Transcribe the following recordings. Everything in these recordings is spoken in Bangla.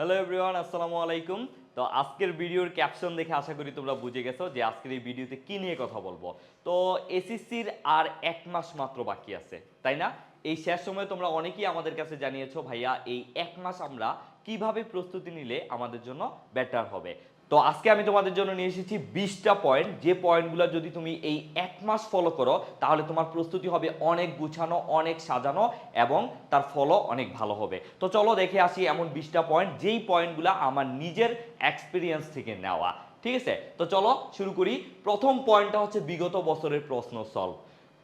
হ্যালো এভরিওয়ান আসসালামু আলাইকুম। তো আজকের ভিডিওর ক্যাপশন দেখে আশা করি তোমরা বুঝে গেছো যে আজকের এই ভিডিওতে কি নিয়ে কথা বলব। তো এসিসির আর এক মাস মাত্র বাকি আছে, তাই না? এই শেষ সময়ে তোমরা অনেকেই আমাদের কাছে জানিয়েছো, ভাইয়া, এই এক মাস আমরা কীভাবে প্রস্তুতি নিলে আমাদের জন্য বেটার হবে? তো আজকে আমি তোমাদের জন্য নিয়ে এসেছি বিশটা পয়েন্ট যে পয়েন্টগুলো যদি তুমি এই এক মাস ফলো করো, তাহলে তোমার প্রস্তুতি হবে অনেক গুছানো, অনেক সাজানো এবং তার ফলও অনেক ভালো হবে। তো চলো দেখে আসি এমন বিশটা পয়েন্ট যেই পয়েন্টগুলো আমার নিজের এক্সপিরিয়েন্স থেকে নেওয়া। ঠিক আছে? তো চলো শুরু করি। প্রথম পয়েন্টটা হচ্ছে বিগত বছরের প্রশ্ন সলভ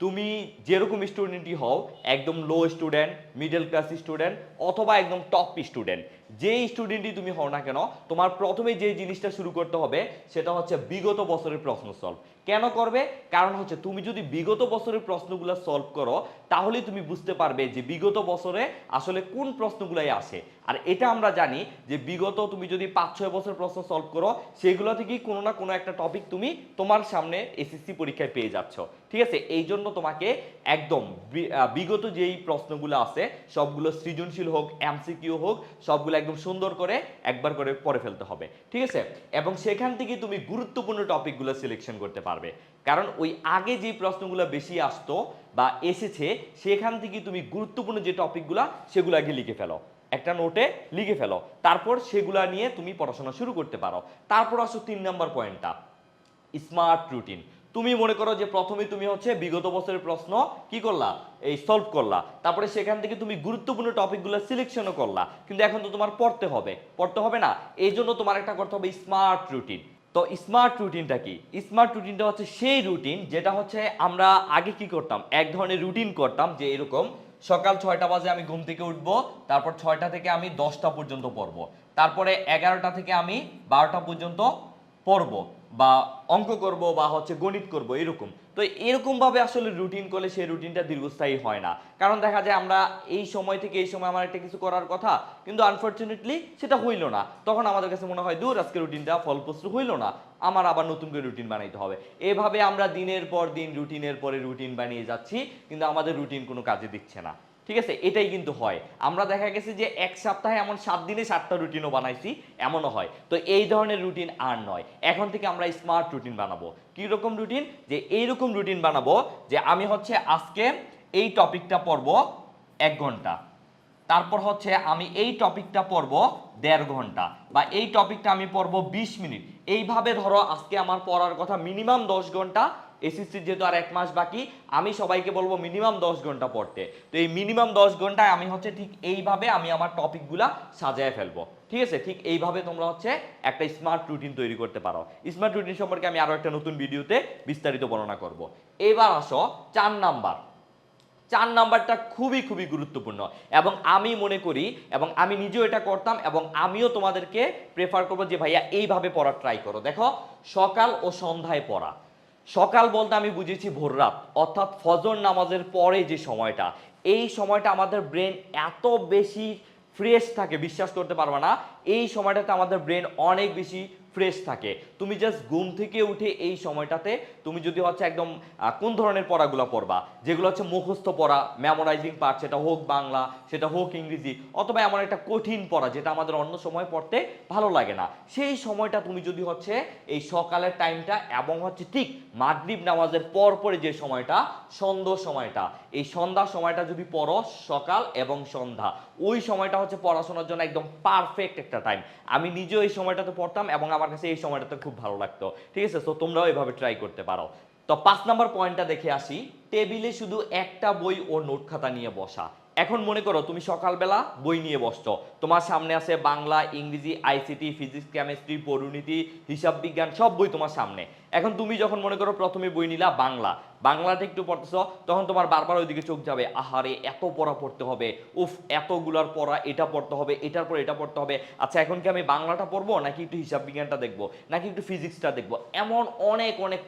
তুমি যেরকম স্টুডেন্টই হও, একদম low student middle class student অথবা একদম টপ স্টুডেন্ট যেই স্টুডেন্টই তুমি হও না কেন, তোমার প্রথমে যে জিনিসটা শুরু করতে হবে, সেটা হচ্ছে বিগত বছরের প্রশ্ন সলভ কেন করবে? কারণ হচ্ছে তুমি যদি বিগত বছরের প্রশ্নগুলো সলভ করো তাহলে তুমি বুঝতে পারবে যে বিগত বছরে আসলে কোন প্রশ্নগুলাই আসে। আর এটা আমরা জানি যে বিগত তুমি যদি পাঁচ ছয় বছর প্রশ্ন সলভ করো, সেগুলো থেকেই কোনো না কোনো একটা টপিক তুমি তোমার সামনে এসএসসি পরীক্ষায় পেয়ে যাচ্ছ। ঠিক আছে? এই জন্য তোমাকে একদম বিগত যেই প্রশ্নগুলো আছে, সবগুলো সৃজনশীল হোক এমসিকিউ হোক, সবগুলো একদম সুন্দর করে একবার করে পড়ে ফেলতে হবে। ঠিক আছে? এবং সেখান থেকে তুমি গুরুত্বপূর্ণ টপিকগুলো সিলেকশন করতে পারবে। কারণ ওই আগে যে প্রশ্নগুলো বেশি আসতো বা এসেছে, সেখান থেকে তুমি গুরুত্বপূর্ণ যে টপিকগুলো, সেগুলো আগে লিখে ফেলো। একটা নোটে লিখে ফেলো। তারপর সেগুলা নিয়ে তুমি পড়াশোনা শুরু করতে পারো। তারপর আসো তিন নম্বর পয়েন্টটা, স্মার্ট রুটিন। তুমি মনে করো যে প্রথমে তুমি হচ্ছে বিগত বছরের প্রশ্ন কি করলা? এই সলভ করলা। তারপরে সেখান থেকে তুমি গুরুত্বপূর্ণ টপিকগুলো সিলেকশনও করলা। কিন্তু এখন তো তোমার পড়তে হবে। পড়তে হবে না। এই জন্য তোমার একটা করতে হবে স্মার্ট রুটিন। তো স্মার্ট রুটিনটা কি? স্মার্ট রুটিনটা হচ্ছে সেই রুটিন যেটা হচ্ছে আমরা আগে কি করতাম? এক ধরনের রুটিন করতাম যে এরকম সকাল ছয়টা বাজে আমি ঘুম থেকে উঠবো, তারপর ছয়টা থেকে আমি দশটা পর্যন্ত পড়ব। তারপরে এগারোটা থেকে আমি বারোটা পর্যন্ত পড়ব বা অঙ্ক করব বা হচ্ছে গণিত করব, এরকম। তো এরকমভাবে আসলে রুটিন করলে সেই রুটিনটা দীর্ঘস্থায়ী হয় না। কারণ দেখা যায় আমরা এই সময় থেকে এই সময় আমার একটা কিছু করার কথা, কিন্তু আনফর্চুনেটলি সেটা হইল না। তখন আমাদের কাছে মনে হয়, দূর, আজকে রুটিনটা ফলপ্রসূ হইল না। আমার আবার নতুন করে রুটিন বানাইতে হবে। এভাবে আমরা দিনের পর দিন রুটিনের পরে রুটিন বানিয়ে যাচ্ছি, কিন্তু আমাদের রুটিন কোনো কাজে দিচ্ছে না। ঠিক আছে? এটাই কিন্তু হয়। আমরা দেখা গেছে যে এক সপ্তাহে এমন সাত দিনে সাতটা রুটিনও বানাইছি, এমনও হয়। তো এই ধরনের রুটিন আর নয়। এখন থেকে আমরা স্মার্ট রুটিন বানাবো। কি রকম রুটিন? যে এইরকম রুটিন বানাবো যে আমি হচ্ছে আজকে এই টপিকটা পড়ব এক ঘণ্টা। তারপর হচ্ছে আমি এই টপিকটা পড়ব দেড় ঘণ্টা বা এই টপিকটা আমি পড়ব বিশ মিনিট। এইভাবে ধরো আজকে আমার পড়ার কথা মিনিমাম দশ ঘণ্টা এসএসসির যেহেতু আর এক মাস বাকি, আমি সবাইকে বলব মিনিমাম দশ ঘণ্টা পড়তে। তো এই মিনিমাম দশ ঘন্টায় আমি হচ্ছে ঠিক এইভাবে আমি আমার টপিকগুলা সাজায় ফেলব। ঠিক আছে? ঠিক এইভাবে তোমরা হচ্ছে একটা স্মার্ট রুটিন তৈরি করতে পারো। স্মার্ট রুটিন সম্পর্কে আমি আরও একটা নতুন ভিডিওতে বিস্তারিত বর্ণনা করব। এবার আসো চার নাম্বার। চার নাম্বারটা খুবই খুবই গুরুত্বপূর্ণ এবং আমি মনে করি এবং আমি নিজেও এটা করতাম এবং আমিও তোমাদেরকে প্রেফার করব যে ভাইয়া এইভাবে পড়ার ট্রাই করো। দেখো, সকাল ও সন্ধ্যায় পড়া। সকাল বলতে আমি বুঝেছি ভোর রাত, অর্থাৎ ফজর নামাজের পরে যে সময়টা, এই সময়টা আমাদের ব্রেন এত বেশি ফ্রেশ থাকে, বিশ্বাস করতে পারবে না, এই সময়টাতে আমাদের ব্রেন অনেক বেশি ফ্রেশ থাকে। তুমি জাস্ট ঘুম থেকে উঠে এই সময়টাতে তুমি যদি হচ্ছে একদম কোন ধরনের পড়াগুলো পড়বা? যেগুলো হচ্ছে মুখস্থ পড়া মেমোরাইজিং পার্ট সেটা হোক বাংলা, সেটা হোক ইংরেজি, অথবা এমন একটা কঠিন পড়া যেটা আমাদের অন্য সময় পড়তে ভালো লাগে না। সেই সময়টা তুমি যদি হচ্ছে এই সকালের টাইমটা এবং হচ্ছে ঠিক মাগরিব নামাজের পর পরে যে সময়টা, সন্ধ্যা সময়টা, এই সন্ধ্যা সময়টা যদি পড়ো সকাল এবং সন্ধ্যা ওই সময়টা হচ্ছে পড়াশোনার জন্য একদম পারফেক্ট একটা টাইম আমি নিজেও এই সময়টাতে পড়তাম এবং আমার কাছে এই সময়টাতে খুব ভালো লাগতো। ঠিক আছে? তো তোমরাও এভাবে ট্রাই করতে পারো। তো পাঁচ নাম্বার পয়েন্টটা দেখে আসি। টেবিলে শুধু একটা বই ও নোট খাতা নিয়ে বসা। এখন মনে করো, তুমি সকালবেলা বই নিয়ে বসছো। তোমার সামনে আছে বাংলা, ইংরেজি আইসিটি ফিজিক্স কেমিস্ট্রি পরিণীতি হিসাব বিজ্ঞান, সব বই তোমার সামনে। এখন তুমি যখন মনে করো প্রথমে বই নিলা বাংলা বাংলাটা একটু পড়তেছ, তখন তোমার বারবার ওইদিকে চোখ যাবে। আহারে, এত পড়া পড়তে হবে। উফ, এতগুলার পড়া, এটা পড়তে হবে, এটার পর এটা পড়তে হবে। আচ্ছা এখন কি আমি বাংলাটা পড়ব, নাকি একটু হিসাব বিজ্ঞানটা দেখব? নাকি একটু ফিজিক্সটা দেখব? এমন অনেক অনেক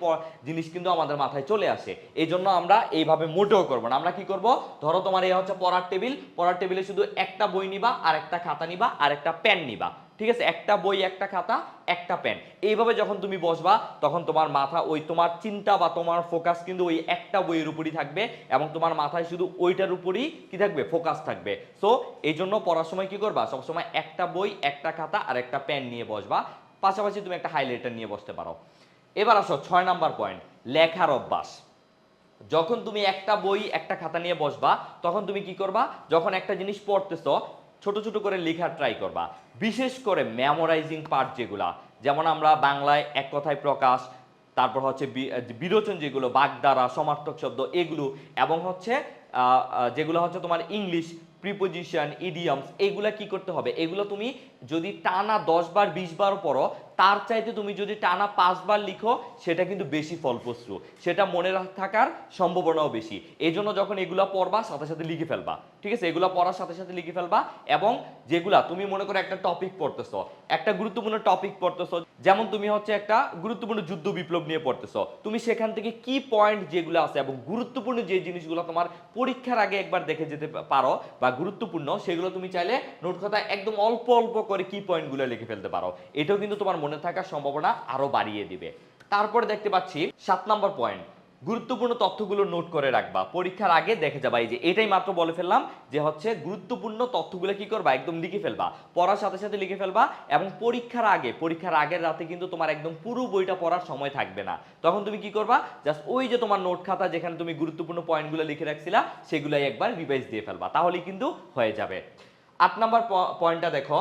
জিনিস কিন্তু আমাদের মাথায় চলে আসে। এই জন্য আমরা এইভাবে মোটেও করব না। আমরা কি করব? ধরো তোমার এই হচ্ছে পড়ার টেবিল। পড়ার টেবিলে শুধু একটা বই নিবা আর একটা খাতা নিবা আর একটা পেন নিবা। ঠিক আছে? একটা বই, একটা খাতা, একটা পেন এইভাবে যখন তুমি বসবা, তখন তোমার মাথা ওই তোমার চিন্তা বা তোমার ফোকাস কিন্তু ওই একটা বইয়ের উপরই থাকবে এবং তোমার মাথায় শুধু ওইটার উপরই কি থাকবে? ফোকাস থাকবে। সো এই জন্য পড়ার সময় কি করবা? সবসময় একটা বই, একটা খাতা আর একটা পেন নিয়ে বসবা। পাশাপাশি তুমি একটা হাইলাইটার নিয়ে বসতে পারো। এবার আসো, ছয় নাম্বার পয়েন্ট লেখার অভ্যাস। যখন তুমি একটা বই, একটা খাতা নিয়ে বসবা, তখন তুমি কি করবা? যখন একটা জিনিস পড়তেছো ছোট ছোট করে লেখার ট্রাই করবা। বিশেষ করে মেমোরাইজিং পার্ট যেগুলা, যেমন আমরা বাংলায় এক কথায় প্রকাশ, তারপর হচ্ছে বিরোচন যেগুলো বাগদারা সমার্থক শব্দ, এগুলো, এবং হচ্ছে যেগুলো হচ্ছে তোমার ইংলিশ প্রিপোজিশন ইডিয়ামস এগুলো কি করতে হবে? এগুলো তুমি যদি টানা দশ বার, বিশ বার পড়ো তার চাইতে তুমি যদি টানা পাঁচবার লিখো, সেটা কিন্তু বেশি ফলপ্রসূ। সেটা মনে থাকার সম্ভাবনাও বেশি। এই জন্য যখন এগুলা পড়বা, সাথে সাথে লিখে ফেলবা। ঠিক আছে? এগুলা পড়ার সাথে সাথে লিখে ফেলবা এবং যেগুলা তুমি মনে করো একটা টপিক পড়তেছো, একটা গুরুত্বপূর্ণ টপিক পড়তেছো, যেমন তুমি হচ্ছে একটা গুরুত্বপূর্ণ যুদ্ধ বিপ্লব নিয়ে পড়তেছো। তুমি সেখান থেকে কি পয়েন্ট যেগুলো আছে এবং গুরুত্বপূর্ণ যে জিনিসগুলো তোমার পরীক্ষার আগে একবার দেখে যেতে পারো বা গুরুত্বপূর্ণ, সেগুলো তুমি চাইলে নোট খাতায় একদম অল্প অল্প করে কি পয়েন্টগুলো লিখে ফেলতে পারো। এটাও কিন্তু তোমার মনে থাকার সম্ভাবনা আরও বাড়িয়ে দিবে। তারপরে দেখতে পাচ্ছি সাত নাম্বার পয়েন্ট। গুরুত্বপূর্ণ তথ্যগুলো নোট করে রাখবা। পরীক্ষার আগে দেখে যাবা, এই যে এটাই মাত্র বলে ফেললাম যে হচ্ছে গুরুত্বপূর্ণ তথ্যগুলো কি করবা? একদম লিখে ফেলবা। পড়ার সাথে সাথে লিখে ফেলবা এবং পরীক্ষার আগে, পরীক্ষার আগের রাতে কিন্তু তোমার একদম পুরো বইটা পড়ার সময় থাকবে না। তখন তুমি কি করবা? জাস্ট ওই যে তোমার নোট খাতা যেখানে তুমি গুরুত্বপূর্ণ পয়েন্টগুলো লিখে রাখছিলা, সেগুলাই একবার রিভাইজ দিয়ে ফেলবা। তাহলেই কিন্তু হয়ে যাবে। আট নাম্বার পয়েন্টটা দেখো।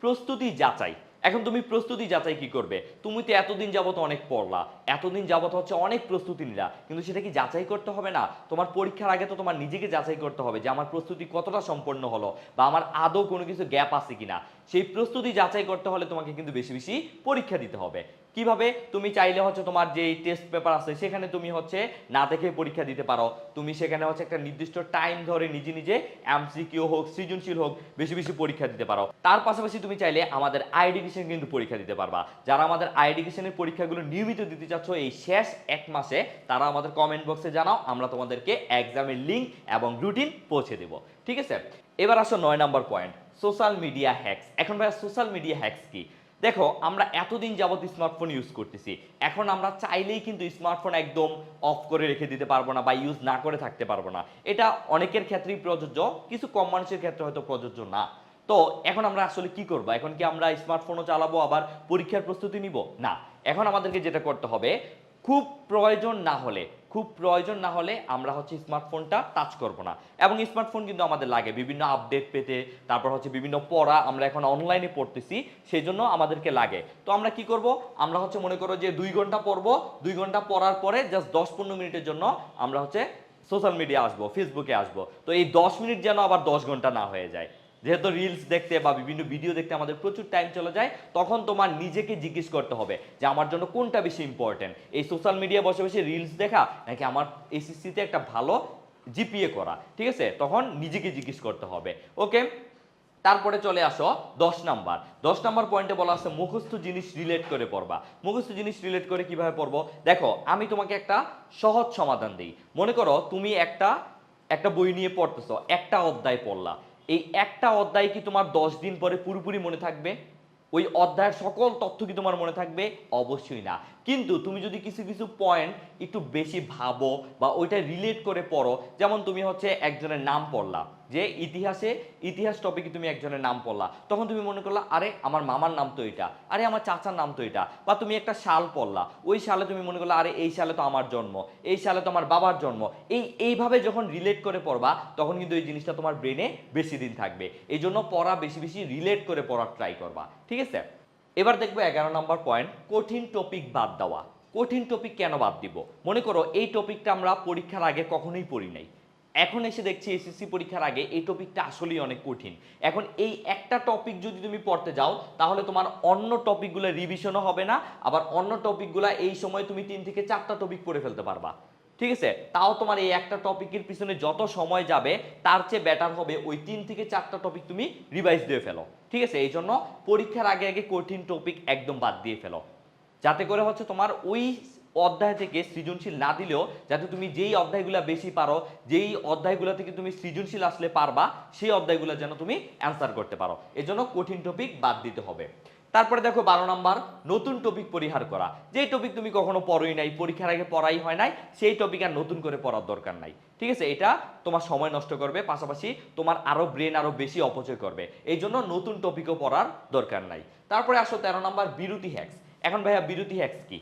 প্রস্তুতি যাচাই। এখন তুমি প্রস্তুতি যাচাই কি করবে? তুমি তো এতদিন যাবত অনেক পড়লা। এতদিন যাবত হচ্ছে অনেক প্রস্তুতি নিলা। কিন্তু সেটা কি যাচাই করতে হবে না? তোমার পরীক্ষার আগে তো তোমার নিজেকে যাচাই করতে হবে যে আমার প্রস্তুতি কতটা সম্পন্ন হলো বা আমার আদৌ কোনো কিছু গ্যাপ আছে কিনা। সেই প্রস্তুতি যাচাই করতে হলে তোমাকে কিন্তু বেশি বেশি পরীক্ষা দিতে হবে। কীভাবে তুমি চাইলে হচ্ছে তোমার যে টেস্ট পেপার আছে, সেখানে তুমি হচ্ছে না দেখে পরীক্ষা দিতে পারো। তুমি সেখানে হচ্ছে একটা নির্দিষ্ট টাইম ধরে নিজে নিজে এমসিকিউ হোক, সৃজনশীল হোক, বেশি বেশি পরীক্ষা দিতে পারো। তার পাশাপাশি তুমি চাইলে আমাদের আইডিকেশন কিন্তু পরীক্ষা দিতে পারবা। যারা আমাদের আইডিকেশনের পরীক্ষাগুলো নিয়মিত দিতে চাচ্ছ এই শেষ এক মাসে, তারা আমাদের কমেন্ট বক্সে জানাও, আমরা তোমাদেরকে এক্সামের লিঙ্ক এবং রুটিন পৌঁছে দেব। ঠিক আছে? এবার আসো নয় number point social media hacks এখন ভাইয়া সোশ্যাল মিডিয়া হ্যাকস কি? দেখো, আমরা এতদিন যাবত স্মার্টফোন ইউজ করতেছি। এখন আমরা চাইলেই কিন্তু স্মার্টফোন একদম অফ করে রেখে দিতে পারব না বা ইউজ না করে থাকতে পারব না। এটা অনেকের ক্ষেত্রেই প্রযোজ্য, কিছু কম মানুষের ক্ষেত্রে হয়তো প্রযোজ্য না। তো, এখন আমরা আসলে কি করব? এখন কি আমরা স্মার্টফোনও চালাবো, আবার পরীক্ষার প্রস্তুতি নিব? না। এখন আমাদেরকে যেটা করতে হবে খুব প্রয়োজন না হলে, খুব প্রয়োজন না হলে আমরা হচ্ছে স্মার্টফোনটা টাচ করব না। এবং স্মার্টফোন কিন্তু আমাদের লাগে, বিভিন্ন আপডেট পেতে, তারপর হচ্ছে বিভিন্ন পড়া আমরা এখন অনলাইনে পড়তেছি সেই জন্য আমাদেরকে লাগে। তো আমরা কি করব? আমরা হচ্ছে মনে করো যে দুই ঘণ্টা পড়ব, দুই ঘণ্টা পড়ার পরে জাস্ট দশ পনেরো মিনিটের জন্য আমরা হচ্ছে সোশ্যাল মিডিয়া আসব ফেসবুকে আসব। তো এই দশ মিনিট যেন আবার দশ ঘণ্টা না হয়ে যায়। যেহেতু রিলস দেখতে বা বিভিন্ন ভিডিও দেখতে আমাদের প্রচুর টাইম চলে যায়, তখন তোমার নিজেকে জিজ্ঞেস করতে হবে যে আমার জন্য কোনটা বেশি ইম্পর্টেন্ট এই সোশ্যাল মিডিয়া বসে বসে রিলস দেখা নাকি আমার এসএসসিতে একটা ভালো জিপিএ করা? ঠিক আছে? তখন নিজেকে জিজ্ঞেস করতে হবে। ওকে তারপরে চলে আসো দশ নাম্বার দশ নাম্বার পয়েন্টে বলা আছে মুখস্থ জিনিস রিলেট করে পড়বা। মুখস্থ জিনিস রিলেট করে কীভাবে পড়ব? দেখো, আমি তোমাকে একটা সহজ সমাধান দিই। মনে করো, তুমি একটা একটা বই নিয়ে পড়তেছো, একটা অধ্যায় পড়লা। এই একটা অধ্যায় কি তোমার দশ দিন পরে পুরোপুরি মনে থাকবে? ওই অধ্যায়ের সকল তথ্য কি তোমার মনে থাকবে? অবশ্যই না। কিন্তু তুমি যদি কিছু কিছু পয়েন্ট একটু বেশি ভাবো বা ওইটা রিলেট করে পড়ো, যেমন তুমি হচ্ছে একজনের নাম পড়লা, যে ইতিহাসে, ইতিহাস টপিকে তুমি একজনের নাম পড়লা, তখন তুমি মনে করলা, আরে, আমার মামার নাম তো এটা, আরে, আমার চাচার নাম তো এটা। বা তুমি একটা সাল পড়লা, ওই সালে তুমি মনে করলা, আরে, এই সালে তো আমার জন্ম, এই সালে তো আমার বাবার জন্ম। এই, এইভাবে যখন রিলেট করে পড়বা, তখন কিন্তু এই জিনিসটা তোমার ব্রেনে বেশি দিন থাকবে। এই জন্য পড়া বেশি বেশি রিলেট করে পড়ার ট্রাই করবা, ঠিক আছে? এবার দেখব এগারো নম্বর পয়েন্ট কঠিন টপিক বাদ দেওয়া। কঠিন টপিক কেন বাদ দিব? মনে করো এই টপিকটা আমরা পরীক্ষার আগে কখনোই পড়ি নাই। এখন এসে দেখছি এসএসসি পরীক্ষার আগে এই টপিকটা আসলেই অনেক কঠিন। এখন এই একটা টপিক যদি তুমি পড়তে যাও, তাহলে তোমার অন্য টপিকগুলো রিভিশনও হবে না, আবার অন্য টপিকগুলো এই সময় তুমি তিন থেকে চারটা টপিক পড়ে ফেলতে পারবা। ঠিক আছে? তাও তোমার এই একটা টপিকের পিছনে যত সময় যাবে, তার চেয়ে বেটার হবে ওই তিন থেকে চারটা টপিক তুমি রিভাইজ দিয়ে ফেলো। ঠিক আছে? এই জন্য পরীক্ষার আগে আগে কঠিন টপিক একদম বাদ দিয়ে ফেলো। যাতে করে হচ্ছে তোমার ওই অধ্যায় থেকে সৃজনশীল না দিলেও যাতে তুমি যেই অধ্যায়গুলো বেশি পারো, যেই অধ্যায়গুলো থেকে তুমি সৃজনশীল আসলে পারবা, সেই অধ্যায়গুলো যেন তুমি অ্যান্সার করতে পারো। এজন্য কঠিন টপিক বাদ দিতে হবে। তারপরে দেখো বারো নাম্বার, নতুন টপিক পরিহার করা। যে টপিক তুমি কখনো পড়োই নাই, পরীক্ষার আগে পড়াই হয় নাই, সেই টপিক আর নতুন করে পড়ার দরকার নাই। ঠিক আছে? এটা তোমার সময় নষ্ট করবে, পাশাপাশি তোমার আরও ব্রেন আরও বেশি অপচয় করবে। এই জন্য নতুন টপিকও পড়ার দরকার নাই। তারপরে আসো তেরো নাম্বার, বিরতি হ্যাক্স এখন ভাইয়া, বিরতি হ্যাক্স কি?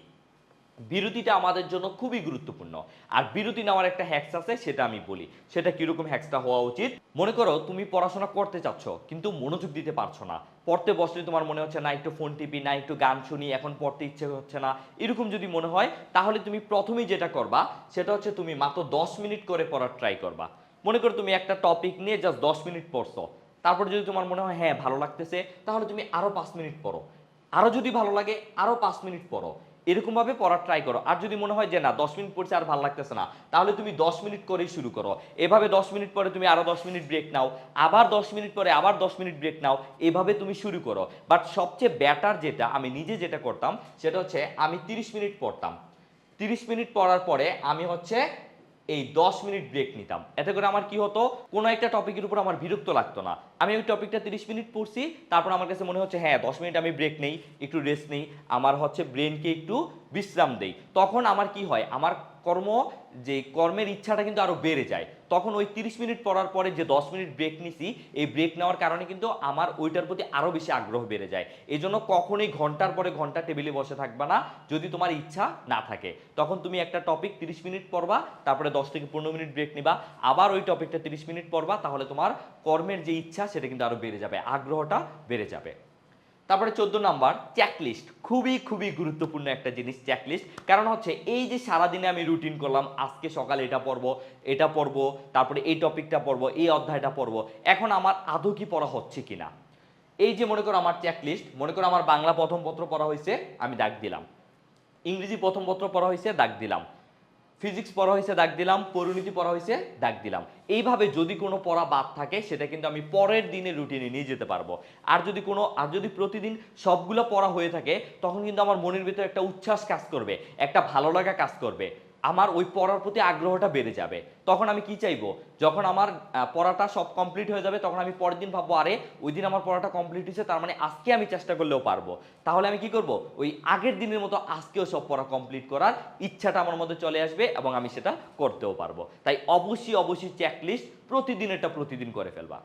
বিরতিটা আমাদের জন্য খুবই গুরুত্বপূর্ণ। আর বিরতি নেওয়ার একটা হ্যাক্স আছে, সেটা আমি বলি। সেটা কীরকম হ্যাক্সটা হওয়া উচিত? মনে করো, তুমি পড়াশোনা করতে চাচ্ছ, কিন্তু মনোযোগ দিতে পারছ না। পড়তে বসলে তোমার মনে হচ্ছে, না, একটু ফোন টিপি, না, একটু গান শুনি, এখন পড়তে ইচ্ছে হচ্ছে না। এরকম যদি মনে হয়, তাহলে তুমি প্রথমেই যেটা করবা, সেটা হচ্ছে তুমি মাত্র দশ মিনিট করে পড়ার ট্রাই করবা। মনে করো, তুমি একটা টপিক নিয়ে জাস্ট দশ মিনিট পড়ছো। তারপর যদি তোমার মনে হয় হ্যাঁ ভালো লাগতেছে, তাহলে তুমি আরও পাঁচ মিনিট পড়ো। আরও যদি ভালো লাগে, আরও পাঁচ মিনিট পড়ো। এরকম ভাবে পড়ার ট্রাই করো। আর যদি মনে হয় যে না, দশ মিনিট পড়ছে আর ভালো লাগতেছে না, তাহলে তুমি দশ মিনিট করেই শুরু করো। এভাবে দশ মিনিট পরে তুমি আরও দশ মিনিট ব্রেক নাও, আবার দশ মিনিট পরে আবার দশ মিনিট ব্রেক নাও, এভাবে তুমি শুরু করো। বাট সবচেয়ে বেটার যেটা, আমি নিজে যেটা করতাম, সেটা হচ্ছে আমি তিরিশ মিনিট পড়তাম। তিরিশ মিনিট পড়ার পরে আমি হচ্ছে এই দশ মিনিট ব্রেক নিতাম। এতে করে আমার কি হতো? কোনো একটা টপিকের উপর আমার বিরক্ত লাগতো না। আমি ওই টপিকটা তিরিশ মিনিট পড়ছি, তারপর আমার কাছে মনে হচ্ছে হ্যাঁ দশ মিনিট আমি ব্রেক নেই, একটু রেস্ট নেই, আমার হচ্ছে ব্রেনকে একটু বিশ্রাম দেই। তখন আমার কি হয়, আমার কর্ম, যে কর্মের ইচ্ছাটা কিন্তু আরও বেড়ে যায়। তখন ওই তিরিশ মিনিট পড়ার পরে যে দশ মিনিট ব্রেক নিছি, এই ব্রেক নেওয়ার কারণে কিন্তু আমার ওইটার প্রতি আরও বেশি আগ্রহ বেড়ে যায়। এই জন্য কখনোই ঘণ্টার পরে ঘণ্টা টেবিলে বসে থাকবা না, যদি তোমার ইচ্ছা না থাকে। তখন তুমি একটা টপিক তিরিশ মিনিট পড়বা, তারপরে দশ থেকে পনেরো মিনিট ব্রেক নিবা। আবার ওই টপিকটা তিরিশ মিনিট পড়বা, তাহলে তোমার কর্মের যে ইচ্ছা সেটা কিন্তু আরও বেড়ে যাবে, আগ্রহটা বেড়ে যাবে। তারপরে চোদ্দ নাম্বার চেকলিস্ট খুবই খুবই গুরুত্বপূর্ণ একটা জিনিস চেকলিস্ট কারণ হচ্ছে এই যে সারাদিনে আমি রুটিন করলাম, আজকে সকালে এটা পড়ব এটা পড়ব, তারপরে এই টপিকটা পড়ব, এই অধ্যায়টা পড়ব, এখন আমার আদৌ কি পড়া হচ্ছে কিনা? এই যে মনে করো আমার চেকলিস্ট মনে করো আমার বাংলা প্রথম পত্র পড়া হয়েছে, আমি দাগ দিলাম। ইংরেজি প্রথম পত্র পড়া হয়েছে, দাগ দিলাম। ফিজিক্স পড়া হয়েছে, দাগ দিলাম। পরিণতি পড়া হয়েছে, দাগ দিলাম। এইভাবে যদি কোনো পড়া বাদ থাকে, সেটা কিন্তু আমি পরের দিনের রুটিনে নিয়ে যেতে পারব। আর যদি কোনো, আর যদি প্রতিদিন সবগুলো পড়া হয়ে থাকে, তখন কিন্তু আমার মনের ভিতরে একটা উচ্ছ্বাস কাজ করবে, একটা ভালো লাগা কাজ করবে। আমার ওই পড়ার প্রতি আগ্রহটা বেড়ে যাবে। তখন আমি কি চাইব? যখন আমার পড়াটা সব কমপ্লিট হয়ে যাবে, তখন আমি পরের দিন ভাববো, আরে, ওই দিন আমার পড়াটা কমপ্লিট হয়েছে, তার মানে আজকে আমি চেষ্টা করলেও পারব। তাহলে আমি কি করব? ওই আগের দিনের মতো আজকেও সব পড়া কমপ্লিট করার ইচ্ছাটা আমার মধ্যে চলে আসবে এবং আমি সেটা করতেও পারব। তাই অবশ্যই অবশ্যই চেকলিস্ট প্রতিদিন এটা প্রতিদিন করে ফেলবা।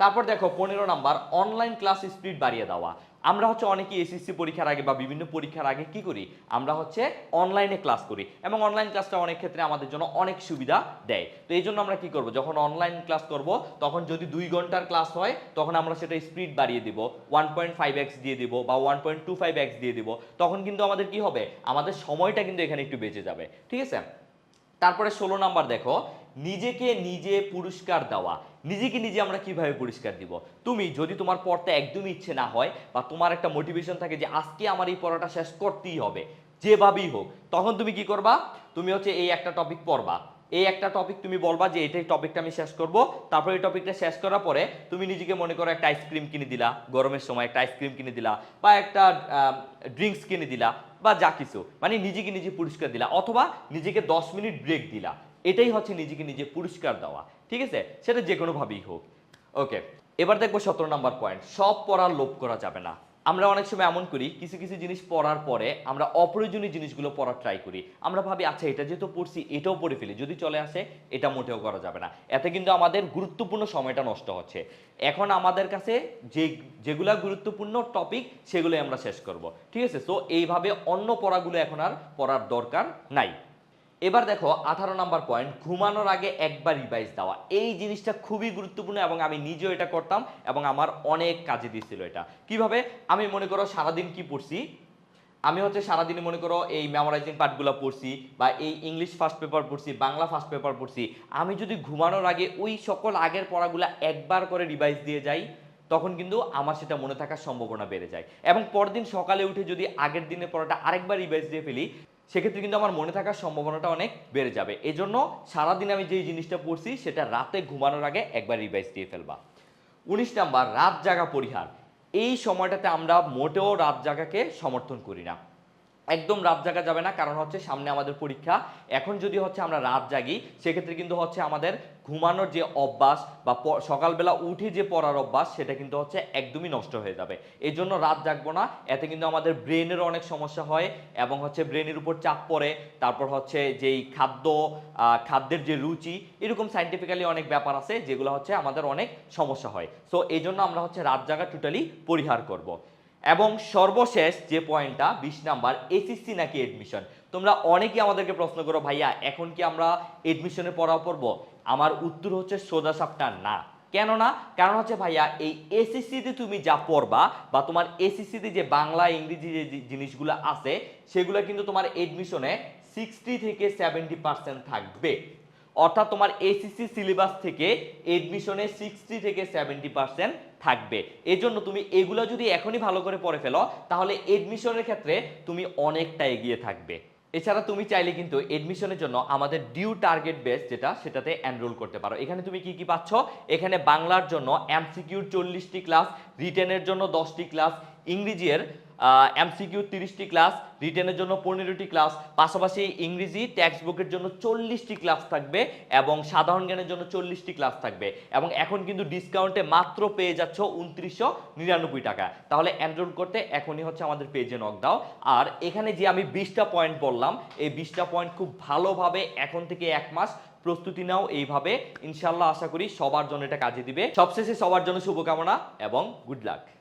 তারপর দেখো, পনেরো নাম্বার অনলাইন ক্লাস স্পিড বাড়িয়ে দেওয়া। আমরা হচ্ছে অনেকে এসএসসি পরীক্ষার আগে বা বিভিন্ন পরীক্ষার আগে কি করি? আমরা হচ্ছে অনলাইনে ক্লাস করি এবং অনলাইন ক্লাসটা অনেক ক্ষেত্রে আমাদের জন্য অনেক সুবিধা দেয়। তো এই জন্য আমরা কি করব? যখন অনলাইন ক্লাস করব, তখন যদি দুই ঘণ্টার ক্লাস হয়, তখন আমরা সেটা স্পিড বাড়িয়ে দিব। ওয়ান পয়েন্ট ফাইভ এক্স দিয়ে দিব বা one point two five X দিয়ে দিব। তখন কিন্তু আমাদের কি হবে? আমাদের সময়টা কিন্তু এখানে একটু বেঁচে যাবে। ঠিক আছে? তারপরে ষোলো নাম্বার দেখো। নিজেকে নিজে পুরস্কার দেওয়া। নিজেকে নিজে আমরা কীভাবে পুরস্কার দিব? তুমি যদি তোমার পড়তে একদমই ইচ্ছে না হয় বা তোমার একটা মোটিভেশন থাকে যে আজকে আমার এই পড়াটা শেষ করতেই হবে, যেভাবেই হোক, তখন তুমি কি করবা? তুমি হচ্ছে এই একটা টপিক পড়বা। এই একটা টপিক তুমি বলবা যে এটাই টপিকটা আমি শেষ করব। তারপর এই টপিকটা শেষ করার পরে তুমি নিজেকে মনে করো একটা আইসক্রিম কিনে দিলা, গরমের সময় একটা আইসক্রিম কিনে দিলা বা একটা ড্রিঙ্কস কিনে দিলা বা যা কিছু। মানে নিজেকে নিজে পুরস্কার দিলা অথবা নিজেকে দশ মিনিট ব্রেক দিলা। এটাই হচ্ছে নিজেকে নিজে পুরস্কার দেওয়া, ঠিক আছে? সেটা যে কোনোভাবেই হোক। ওকে এবার দেখব সতেরো নাম্বার পয়েন্ট সব পড়ার লোভ করা যাবে না। আমরা অনেক সময় এমন করি, কিছু কিছু জিনিস পড়ার পরে আমরা অপ্রয়োজনীয় জিনিসগুলো পড়ার ট্রাই করি। আমরা ভাবি আচ্ছা এটা যেহেতু পড়ছি, এটাও পড়ে ফেলি। যদি চলে আসে, এটা মোটেও করা যাবে না। এতে কিন্তু আমাদের গুরুত্বপূর্ণ সময়টা নষ্ট হচ্ছে। এখন আমাদের কাছে যে, যেগুলা গুরুত্বপূর্ণ টপিক সেগুলোই আমরা শেষ করব, ঠিক আছে? সো এইভাবে অন্য পড়াগুলো এখন আর পড়ার দরকার নাই। এবার দেখো, আঠারো নাম্বার পয়েন্ট ঘুমানোর আগে একবার রিভাইজ দেওয়া। এই জিনিসটা খুবই গুরুত্বপূর্ণ এবং আমি নিজেও এটা করতাম এবং আমার অনেক কাজে দিয়েছিল এটা। কীভাবে? আমি মনে করো সারাদিন কি পড়ছি? আমি হচ্ছে সারাদিনে মনে করো এই মেমোরাইজিং পার্টগুলো পড়ছি বা এই ইংলিশ ফার্স্ট পেপার পড়ছি, বাংলা ফার্স্ট পেপার পড়ছি। আমি যদি ঘুমানোর আগে ওই সকল আগের পড়াগুলো একবার করে রিভাইজ দিয়ে যাই, তখন কিন্তু আমার সেটা মনে থাকার সম্ভাবনা বেড়ে যায়। এবং পরদিন সকালে উঠে যদি আগের দিনের পড়াটা আরেকবার রিভাইজ দিয়ে ফেলি সেক্ষেত্রে কিন্তু আমার মনে থাকার সম্ভাবনাটা অনেক বেড়ে যাবে। এজন্য সারাদিন আমি যেই জিনিসটা পড়ছি, সেটা রাতে ঘুমানোর আগে একবার রিভাইজ দিয়ে ফেলবা। উনিশ নাম্বার, রাত জাগা পরিহার। এই সময়টাতে আমরা মোটেও রাত জাগাকে সমর্থন করি না। একদম রাত জাগা যাবে না, কারণ হচ্ছে সামনে আমাদের পরীক্ষা। এখন যদি হচ্ছে আমরা রাত জাগি, সেক্ষেত্রে কিন্তু হচ্ছে আমাদের ঘুমানোর যে অভ্যাস বা সকালবেলা উঠে যে পড়ার অভ্যাস, সেটা কিন্তু হচ্ছে একদমই নষ্ট হয়ে যাবে। এই জন্য রাত জাগবো না, এতে কিন্তু আমাদের ব্রেনের অনেক সমস্যা হয় এবং হচ্ছে ব্রেনের উপর চাপ পড়ে, তারপর হচ্ছে যেই খাদ্য খাদ্যের যে রুচি, এরকম সাইন্টিফিক্যালি অনেক ব্যাপার আছে যেগুলো হচ্ছে আমাদের অনেক সমস্যা হয়। সো এই জন্য আমরা হচ্ছে রাত জাগা টোটালি পরিহার করব। এবং সর্বশেষ যে পয়েন্টটা, বিশ নাম্বার এসিসি নাকি এডমিশন তোমরা অনেকেই আমাদেরকে প্রশ্ন করো, ভাইয়া, এখন কি আমরা এডমিশনে পড়া পড়ব? আমার উত্তর হচ্ছে সোজা সাপটা না। কেন না কারণ হচ্ছে, ভাইয়া, এই এসএসসিতে তুমি যা পড়বা বা তোমার এসএসসিতে যে বাংলা, ইংরেজি যে জিনিসগুলো আছে, সেগুলো কিন্তু তোমার এডমিশনে সিক্সটি থেকে সেভেন্টি পার্সেন্ট থাকবে। অর্থাৎ তোমার এসিসি সিলেবাস থেকে এডমিশনে সিক্সটি থেকে সেভেন্টি পার্সেন্ট থাকবে। এজন্য তুমি এগুলো যদি এখনই ভালো করে পড়ে ফেলো, তাহলে এডমিশনের ক্ষেত্রে তুমি অনেকটা এগিয়ে থাকবে। এছাড়া তুমি চাইলে কিন্তু এডমিশনের জন্য আমাদের ডিউ টার্গেট বেস যেটা, সেটাতে এনরোল করতে পারো। এখানে তুমি কি কি পাচ্ছ? এখানে বাংলার জন্য এমসিকিউর চল্লিশটি ক্লাস রিটেনের জন্য দশটি ক্লাস ইংরেজির এমসিকিউ তিরিশটি ক্লাস রিটেনের জন্য পনেরোটি ক্লাস পাশাপাশি ইংরেজি টেক্সট বুকের জন্য চল্লিশটি ক্লাস থাকবে এবং সাধারণ জ্ঞানের জন্য চল্লিশটি ক্লাস থাকবে। এবং এখন কিন্তু ডিসকাউন্টে মাত্র পেয়ে যাচ্ছ উনত্রিশশো নিরানব্বই টাকা। তাহলে এনরোল করতে এখনই হচ্ছে আমাদের পেজে নক দাও। আর এখানে যে আমি বিশটা পয়েন্ট বললাম, এই বিশটা পয়েন্ট খুব ভালোভাবে এখন থেকে এক মাস প্রস্তুতি নাও এইভাবে। ইনশাল্লাহ আশা করি সবার জন্য এটা কাজে দিবে। সবশেষে সবার জন্য শুভকামনা এবং গুড লাক